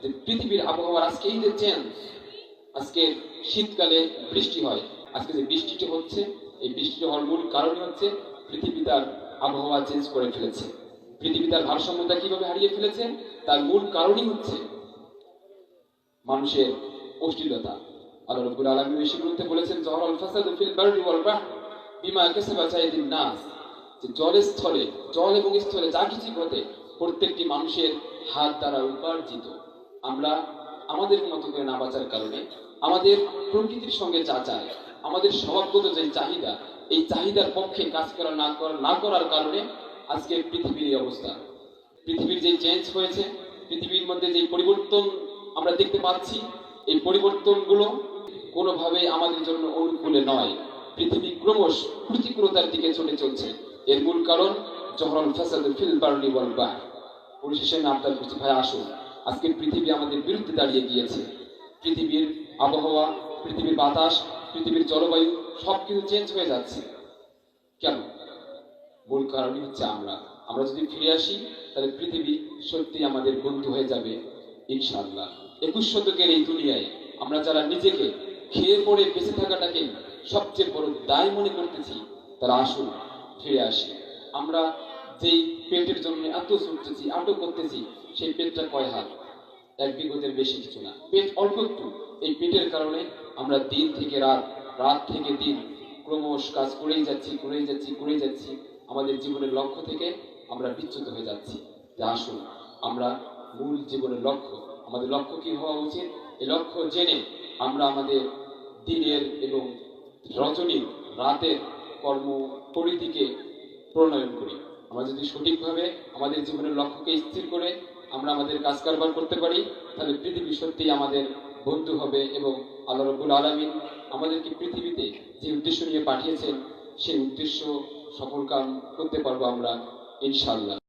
পৃথিবীর আবহাওয়ার আজকে এই যে চেঞ্জ আজকে শীতকালে বৃষ্টি হয়। আজকে যে বৃষ্টিটি হচ্ছে, এই বৃষ্টিটি হওয়ার মূল কারণই হচ্ছে পৃথিবী তার আবহাওয়া চেঞ্জ করে ফেলেছে। পৃথিবী তার ভারসাম্যতা কীভাবে হারিয়ে ফেলেছে, তার মূল কারণই হচ্ছে মানুষের অশ্লীলতা। আল্লাহ রব্বুল আলামিন সেগুলোতে বলেছেন জহরাল ফাসাদু ফিল বাররি ওয়াল বাহর বিমা কাসাবাত আইদিন নাস। যে জলের স্থলে, জল এবং স্থলে যা কিছু ঘটে, প্রত্যেকটি মানুষের হাত দ্বারা উপার্জিত। আমরা আমাদের মতো করে না বাঁচার কারণে আমাদের প্রকৃতির সঙ্গে যা চায়, আমাদের স্বভাবগত যে চাহিদা, এই চাহিদার পক্ষে কাজ করা না করা, না করার কারণে আজকে পৃথিবীর এই অবস্থা। পৃথিবীর যে চেঞ্জ হয়েছে, পৃথিবীর মধ্যে যে পরিবর্তন আমরা দেখতে পাচ্ছি, এই পরিবর্তনগুলো কোনোভাবেই আমাদের জন্য অনুকূলে নয়। পৃথিবী ক্রমশ প্রতিকূলতার দিকে চলে চলছে। এর মূল কারণ জহরল ফাসাদ ফিল বারলি ওয়াল বাহর। পরিশেষে আপনার কাছে ভাই আসুন। আজকে পৃথিবী আমাদের বিরুদ্ধে দাঁড়িয়ে গিয়েছে। পৃথিবীর আবহাওয়া, পৃথিবীর বাতাস, পৃথিবীর জলবায়ু সবকিছু চেঞ্জ হয়ে যাচ্ছে। কেন? মূল কারণই হচ্ছে আমরা। আমরা যদি ফিরে আসি, তাহলে পৃথিবী সত্যি আমাদের বন্ধু হয়ে যাবে, ইনশাআল্লাহ। একুশ শতকের এই দুনিয়ায় আমরা যারা নিজেকে খেয়ে পড়ে বেঁচে থাকাটাকে সবচেয়ে বড় দায় মনে করতেছি, তারা আসুন, ফিরে আসি। আমরা যেই পেটের জন্য এত ছুটতেছি আটক করতেছি, সেই পেটটা কয় হাত? এক বিগতের বেশি কিছু না। পেট অল্প একটু। এই পেটের কারণে আমরা দিন থেকে রাত রাত থেকে দিন ক্রমশ কাজ করেই যাচ্ছি করেই যাচ্ছি করেই যাচ্ছি। আমাদের জীবনের লক্ষ্য থেকে আমরা বিচ্যুত হয়ে যাচ্ছি। যে আসুন, আমরা মূল জীবনের লক্ষ্য। আমাদের লক্ষ্য কি হওয়া উচিত? এই লক্ষ্য জেনে আমরা আমাদের দিনের এবং রজনীর রাতের কর্ম পরিধিকে প্রণয়ন করি। আমরা যদি সঠিকভাবে আমাদের জীবনের লক্ষ্যকে স্থির করে আমরা আমাদের কাজ কারবার করতে পারি, তাহলে পৃথিবী সত্যিই আমাদের বন্ধু হবে এবং আল্লাহ রবুল আলমিন আমাদেরকে পৃথিবীতে যে উদ্দেশ্য নিয়ে পাঠিয়েছেন, সেই উদ্দেশ্য সফল কাম করতে পারব আমরা ইনশাল্লাহ